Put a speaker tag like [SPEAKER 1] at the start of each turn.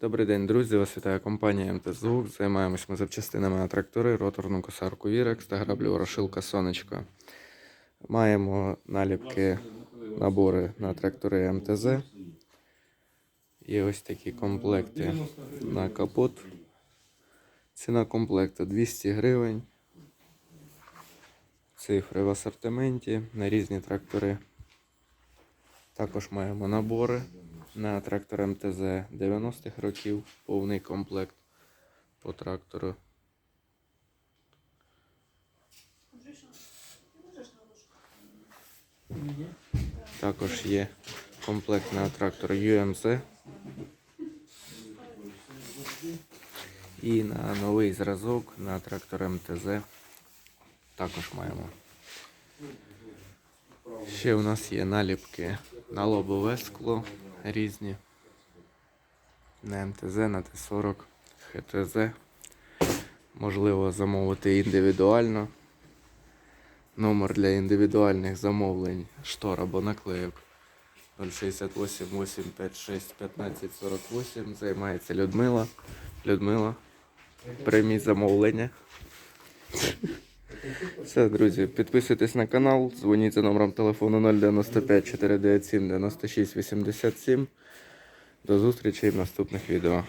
[SPEAKER 1] Добрий день, друзі! Вас вітає компанія МТЗУК. Займаємось ми запчастинами на трактори, роторну косарку Вірекс та граблю Ворошилка Сонечко. Маємо наліпки, набори на трактори МТЗ. Є ось такі комплекти на капот. Ціна комплекту 200 гривень. Цифри в асортименті на різні трактори. Також маємо набори на трактор МТЗ 90-х років, повний комплект по трактору. Також є комплект на трактор UMZ. І на новий зразок на трактор МТЗ також маємо. Ще у нас є наліпки на лобове скло різні. На МТЗ, на Т40, ХТЗ. Можливо замовити індивідуально. Номер для індивідуальних замовлень штор або наклейок 068 856 15 48. Займається Людмила. Людмила, прийміть замовлення. Все, друзі, підписуйтесь на канал, дзвоніть за номером телефону 095 497 96 87. До зустрічі в наступних відео.